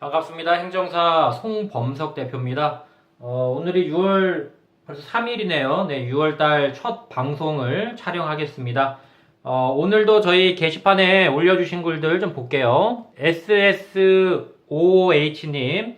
반갑습니다. 행정사 송범석 대표입니다. 어, 오늘이 6월 벌써 3일이네요. 네, 6월달 첫 방송을 촬영하겠습니다. 어, 오늘도 저희 게시판에 올려주신 글들 좀 볼게요. SSOH님,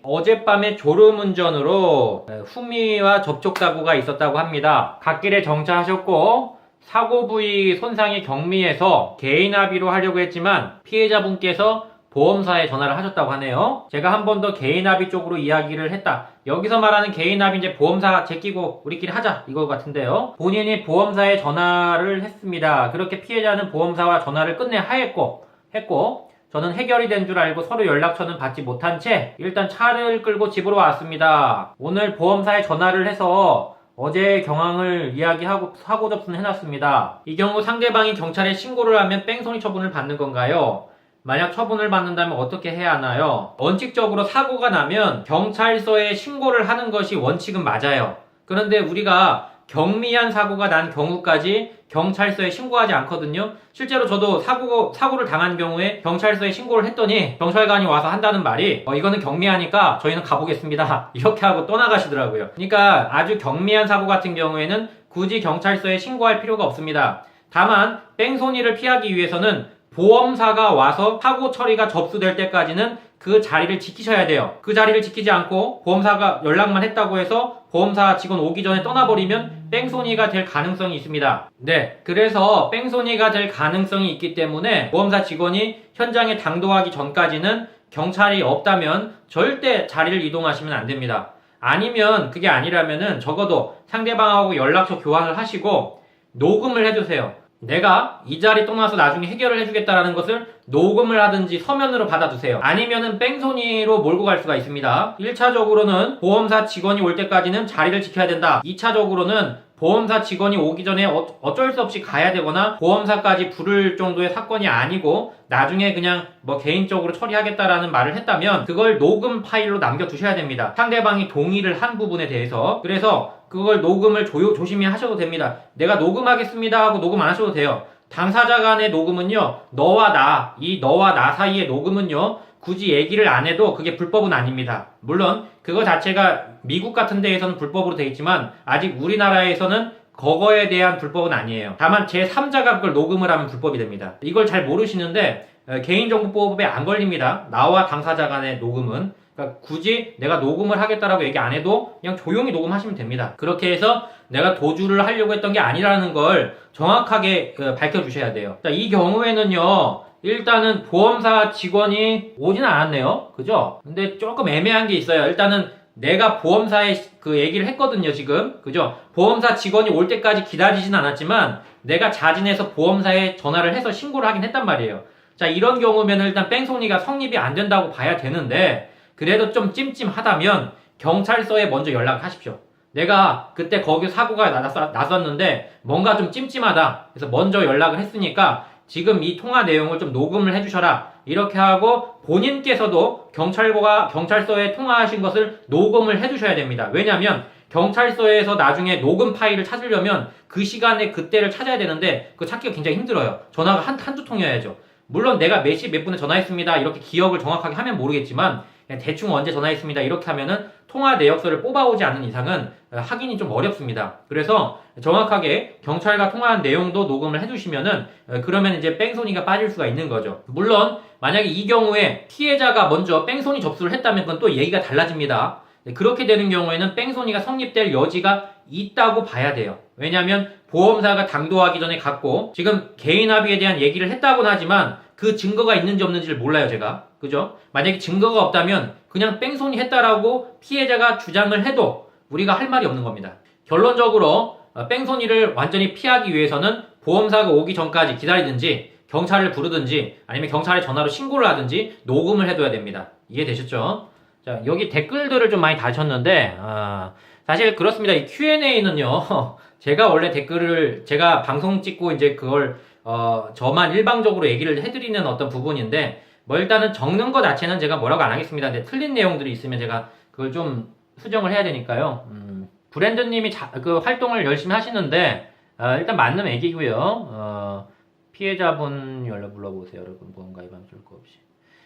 어젯밤에 졸음운전으로 네, 후미와 접촉사고가 있었다고 합니다. 갓길에 정차하셨고, 사고 부위 손상이 경미해서 개인 합의로 하려고 했지만 피해자분께서 보험사에 전화를 하셨다고 하네요. 제가 한 번 더 개인 합의 쪽으로 이야기를 했다. 여기서 말하는 개인 합의 이제 보험사 제끼고 우리끼리 하자 이거 같은데요. 본인이 보험사에 전화를 했습니다. 그렇게 피해자는 보험사와 전화를 끝내 하였고 했고 저는 해결이 된 줄 알고 서로 연락처는 받지 못한 채 일단 차를 끌고 집으로 왔습니다. 오늘 보험사에 전화를 해서 어제 경황을 이야기하고 사고 접수는 해놨습니다. 이 경우 상대방이 경찰에 신고를 하면 뺑소니 처분을 받는 건가요? 만약 처분을 받는다면 어떻게 해야 하나요? 원칙적으로 사고가 나면 경찰서에 신고를 하는 것이 원칙은 맞아요. 그런데 우리가 경미한 사고가 난 경우까지 경찰서에 신고하지 않거든요. 실제로 저도 사고, 사고를 당한 경우에 경찰서에 신고를 했더니 경찰관이 와서 한다는 말이 어, 이거는 경미하니까 저희는 가보겠습니다. 이렇게 하고 떠나가시더라고요. 그러니까 아주 경미한 사고 같은 경우에는 굳이 경찰서에 신고할 필요가 없습니다. 다만 뺑소니를 피하기 위해서는 보험사가 와서 사고 처리가 접수될 때까지는 그 자리를 지키셔야 돼요. 그 자리를 지키지 않고 보험사가 연락만 했다고 해서 보험사 직원 오기 전에 떠나버리면 뺑소니가 될 가능성이 있습니다. 네. 그래서 뺑소니가 될 가능성이 있기 때문에 보험사 직원이 현장에 당도하기 전까지는 경찰이 없다면 절대 자리를 이동하시면 안 됩니다. 아니면 그게 아니라면은 적어도 상대방하고 연락처 교환을 하시고 녹음을 해두세요. 내가 이 자리 떠나서 나중에 해결을 해주겠다라는 것을 녹음을 하든지 서면으로 받아두세요. 아니면은 뺑소니로 몰고 갈 수가 있습니다. 1차적으로는 보험사 직원이 올 때까지는 자리를 지켜야 된다. 2차적으로는 보험사 직원이 오기 전에 어- 어쩔 수 없이 가야 되거나 보험사까지 부를 정도의 사건이 아니고 나중에 그냥 뭐 개인적으로 처리하겠다라는 말을 했다면 그걸 녹음 파일로 남겨두셔야 됩니다. 상대방이 동의를 한 부분에 대해서 그래서 그걸 녹음을 조, 조심히 하셔도 됩니다. 내가 녹음하겠습니다 하고 녹음 안 하셔도 돼요. 당사자 간의 녹음은요, 너와 나, 이 너와 나 사이의 녹음은요, 굳이 얘기를 안 해도 그게 불법은 아닙니다. 물론, 그거 자체가 미국 같은 데에서는 불법으로 돼 있지만, 아직 우리나라에서는 그거에 대한 불법은 아니에요. 다만 제3자가 그걸 녹음을 하면 불법이 됩니다. 이걸 잘 모르시는데, 어, 개인정보보호법에 안 걸립니다. 나와 당사자 간의 녹음은. 그러니까 굳이 내가 녹음을 하겠다라고 얘기 안 해도 그냥 조용히 녹음하시면 됩니다. 그렇게 해서 내가 도주를 하려고 했던 게 아니라는 걸 정확하게 어, 밝혀주셔야 돼요. 자, 이 경우에는요, 일단은 보험사 직원이 오지는 않았네요. 그죠? 근데 조금 애매한 게 있어요. 일단은 내가 보험사에 그 얘기를 했거든요, 지금. 그죠? 보험사 직원이 올 때까지 기다리진 않았지만 내가 자진해서 보험사에 전화를 해서 신고를 하긴 했단 말이에요. 자, 이런 경우면 일단 뺑소니가 성립이 안 된다고 봐야 되는데 그래도 좀 찜찜하다면 경찰서에 먼저 연락하십시오. 내가 그때 거기 사고가 났- 났었는데 뭔가 좀 찜찜하다. 그래서 먼저 연락을 했으니까 지금 이 통화 내용을 좀 녹음을 해주셔라. 이렇게 하고 본인께서도 경찰과 경찰서에 통화하신 것을 녹음을 해주셔야 됩니다. 왜냐하면 경찰서에서 나중에 녹음 파일을 찾으려면 그 시간에 그때를 찾아야 되는데 그 찾기가 굉장히 힘들어요. 전화가 한, 한두 통이어야죠. 물론 내가 몇 시 몇 분에 전화했습니다. 이렇게 기억을 정확하게 하면 모르겠지만 대충 언제 전화했습니다. 이렇게 하면은 통화 내역서를 뽑아오지 않는 이상은 어, 확인이 좀 어렵습니다. 그래서 정확하게 경찰과 통화한 내용도 녹음을 해주시면은 어, 그러면 이제 뺑소니가 빠질 수가 있는 거죠. 물론 만약에 이 경우에 피해자가 먼저 뺑소니 접수를 했다면 그건 또 얘기가 달라집니다. 네, 그렇게 되는 경우에는 뺑소니가 성립될 여지가 있다고 봐야 돼요. 왜냐하면 보험사가 당도하기 전에 갔고 지금 개인 합의에 대한 얘기를 했다고는 하지만 그 증거가 있는지 없는지를 몰라요 제가 그죠? 만약에 증거가 없다면 그냥 뺑소니 했다라고 피해자가 주장을 해도 우리가 할 말이 없는 겁니다. 결론적으로 어, 뺑소니를 완전히 피하기 위해서는 보험사가 오기 전까지 기다리든지 경찰을 부르든지 아니면 경찰에 전화로 신고를 하든지 녹음을 해둬야 됩니다. 이해되셨죠? 자 여기 댓글들을 좀 많이 다셨는데 아, 사실 그렇습니다. 이 Q&A는요 제가 원래 댓글을 제가 방송 찍고 이제 그걸 어, 저만 일방적으로 얘기를 해드리는 어떤 부분인데 뭐 일단은 적는 거 자체는 제가 뭐라고 안 하겠습니다. 근데 틀린 내용들이 있으면 제가 그걸 좀 수정을 해야 되니까요. 음, 브랜드님이 자- 그 활동을 열심히 하시는데 어, 일단 맞는 얘기고요. 어, 피해자분 연락 불러보세요, 여러분. 보험 가입하면 좋을 거 없이.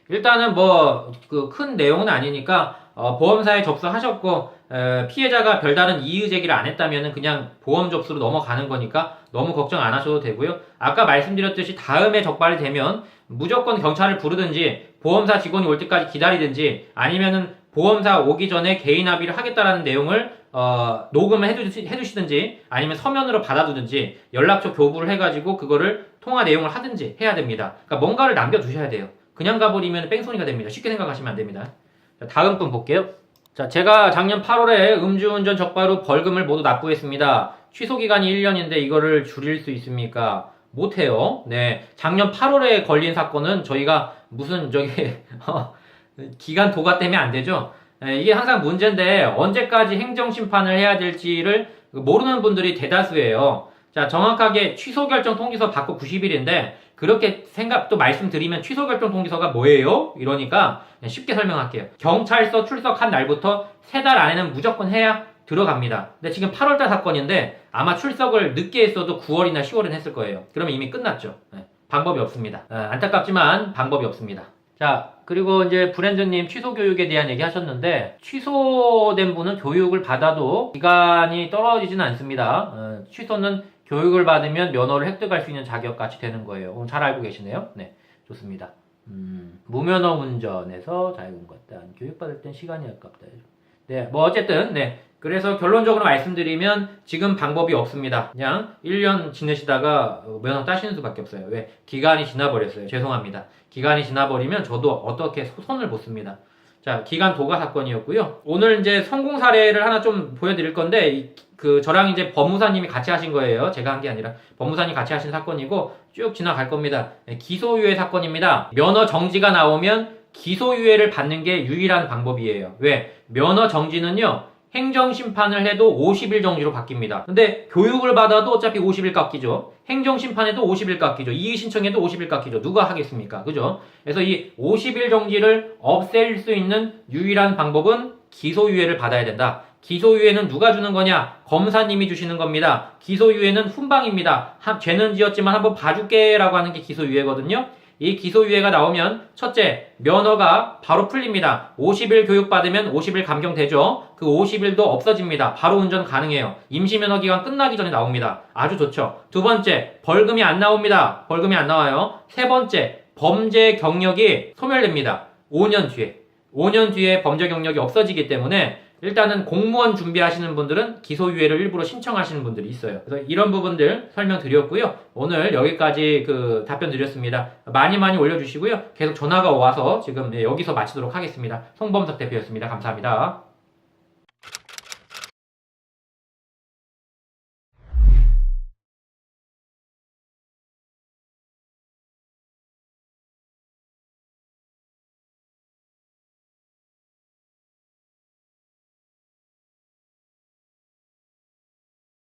일단은 뭐 그 큰 내용은 아니니까 어, 보험사에 접수하셨고 에, 피해자가 별다른 이의 제기를 안 했다면은 그냥 보험 접수로 넘어가는 거니까 너무 걱정 안 하셔도 되고요. 아까 말씀드렸듯이 다음에 적발이 되면 무조건 경찰을 부르든지 보험사 직원이 올 때까지 기다리든지 아니면은 보험사 오기 전에 개인 합의를 하겠다라는 내용을 어, 녹음을 해두시, 해두시든지 아니면 서면으로 받아두든지 연락처 교부를 해가지고 그거를 통화 내용을 하든지 해야 됩니다. 그러니까 뭔가를 남겨두셔야 돼요. 그냥 가버리면 뺑소니가 됩니다. 쉽게 생각하시면 안 됩니다. 자, 다음 분 볼게요. 자, 제가 작년 8월에 음주운전 적발 후 벌금을 모두 납부했습니다. 취소 기간이 1년인데 이거를 줄일 수 있습니까? 못해요. 네. 작년 8월에 걸린 사건은 저희가 무슨 저기, 어, 기간 도가 때문에 안 되죠. 네, 이게 항상 문제인데 언제까지 행정심판을 해야 될지를 모르는 분들이 대다수예요. 자, 정확하게 취소 결정 통지서 받고 90일인데 그렇게 생각 또 말씀드리면 취소 결정 통지서가 뭐예요? 이러니까 쉽게 설명할게요. 경찰서 출석한 날부터 세 달 안에는 무조건 해야 들어갑니다. 근데 지금 8월달 사건인데 아마 출석을 늦게 했어도 9월이나 10월은 했을 거예요. 그러면 이미 끝났죠. 네, 방법이 없습니다. 아, 안타깝지만 방법이 없습니다. 자, 그리고 이제 브랜드님 취소 교육에 대한 얘기 하셨는데, 취소된 분은 교육을 받아도 기간이 떨어지지는 않습니다. 어, 취소는 교육을 받으면 면허를 획득할 수 있는 자격 같이 되는 거예요. 어, 잘 알고 계시네요. 네, 좋습니다. 음, 무면허 운전에서 자유분과단 교육받을 땐 시간이 아깝다. 네, 뭐 어쨌든 네. 그래서 결론적으로 말씀드리면 지금 방법이 없습니다. 그냥 1년 지내시다가 어, 면허 따시는 수밖에 없어요. 왜? 기간이 지나버렸어요. 죄송합니다. 기간이 지나버리면 저도 어떻게 손을 못 씁니다. 자, 기간 도가 사건이었고요. 오늘 이제 성공 사례를 하나 좀 보여드릴 건데, 이- 그 저랑 이제 법무사님이 같이 하신 거예요. 제가 한 게 아니라 법무사님 같이 하신 사건이고 쭉 지나갈 겁니다. 네, 기소유예 사건입니다. 면허 정지가 나오면 기소유예를 받는 게 유일한 방법이에요. 왜? 면허 정지는요. 행정심판을 해도 50일 정지로 바뀝니다. 근데 교육을 받아도 어차피 50일 깎이죠. 행정심판에도 50일 깎이죠. 이의신청에도 50일 깎이죠. 누가 하겠습니까? 그죠? 그래서 이 50일 정지를 없앨 수 있는 유일한 방법은 기소유예를 받아야 된다. 기소유예는 누가 주는 거냐? 검사님이 주시는 겁니다. 기소유예는 훈방입니다. 하- 죄는 지었지만 한번 봐줄게 라고 하는 게 기소유예거든요. 이 기소유예가 나오면 첫째, 면허가 바로 풀립니다. 50일 교육받으면 50일 감경되죠. 그 50일도 없어집니다. 바로 운전 가능해요. 임시면허 기간 끝나기 전에 나옵니다. 아주 좋죠. 두 번째, 벌금이 안 나옵니다. 벌금이 안 나와요. 세 번째, 범죄 경력이 소멸됩니다. 5년 뒤에. 5년 뒤에 범죄 경력이 없어지기 때문에 일단은 공무원 준비하시는 분들은 기소유예를 일부러 신청하시는 분들이 있어요. 그래서 이런 부분들 설명드렸고요. 오늘 여기까지 그 답변 드렸습니다. 많이 많이 올려주시고요. 계속 전화가 와서 지금 네, 여기서 마치도록 하겠습니다. 송범석 대표였습니다. 감사합니다.